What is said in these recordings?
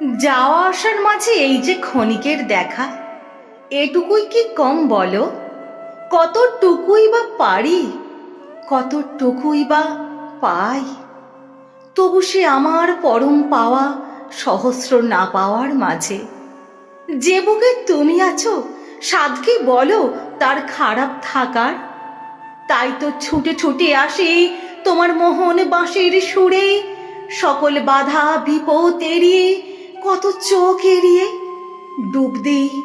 যাওয়া আসার মাঝে এই যে ক্ষণিকের দেখা, এটুকুই কি কম বলো? কতটুকুই বা পারি? কতটুকুই বা পাই? তবু সে আমার পরম পাওয়া, সহস্র না পাওয়ার মাঝে। যে বুকে তুমি আছো সাধকে বলো তার খারাপ থাকার? তাই তো ছুটে ছুটে আসি তোমার মোহন বাঁশির সুরে, সকল বাধা বিপদ এড়িয়ে কত চোখ এড়িয়ে ডুব দিই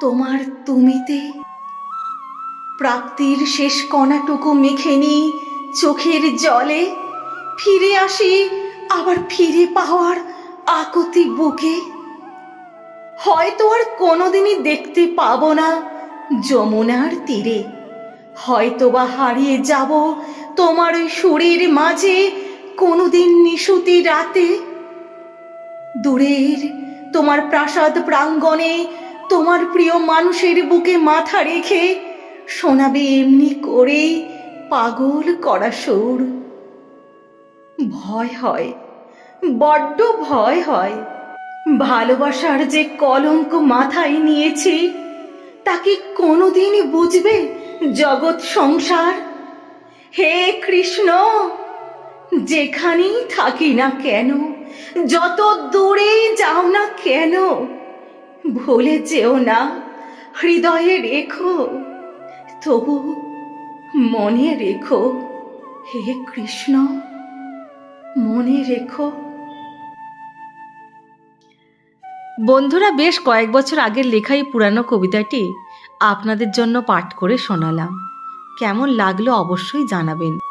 তোমার তুমিতে। প্রাপ্তির শেষ কণাটুকু মেখে নিই চোখের জলে। ফিরে আসি আবার ফিরে পাওয়ার আকুতি বুকে। হয়তো আর কোনোদিনই দেখতে পাবো না যমুনার তীরে। হয়তো বা হারিয়ে যাব তোমার ওই শরীর মাঝে কোনোদিন নিশুতি রাতে। দূরের, তোমার প্রাসাদ প্রাঙ্গণে, তোমার প্রিয় মানুষের বুকে মাথা রেখে, শোনাবে এমনি করেই পাগল করা সুর। ভয় হয়, বড্ড ভয় হয়। ভালোবাসার যে কলঙ্ক মাথায় নিয়েছি তাকে কোনোদিনই বুঝবে জগৎ সংসার? হে কৃষ্ণ, যেখানেই থাকি না কেন যত দূরে যাও না কেন, ভুলে যেও না, হৃদয়ে রেখো, তবু মনে রেখো, হে কৃষ্ণ, মনে রেখো। বন্ধুরা, বেশ কয়েক বছর আগের লেখা এই পুরানো কবিতাটি আপনাদের জন্য পাঠ করে শোনালাম। কেমন লাগল অবশ্যই জানাবেন।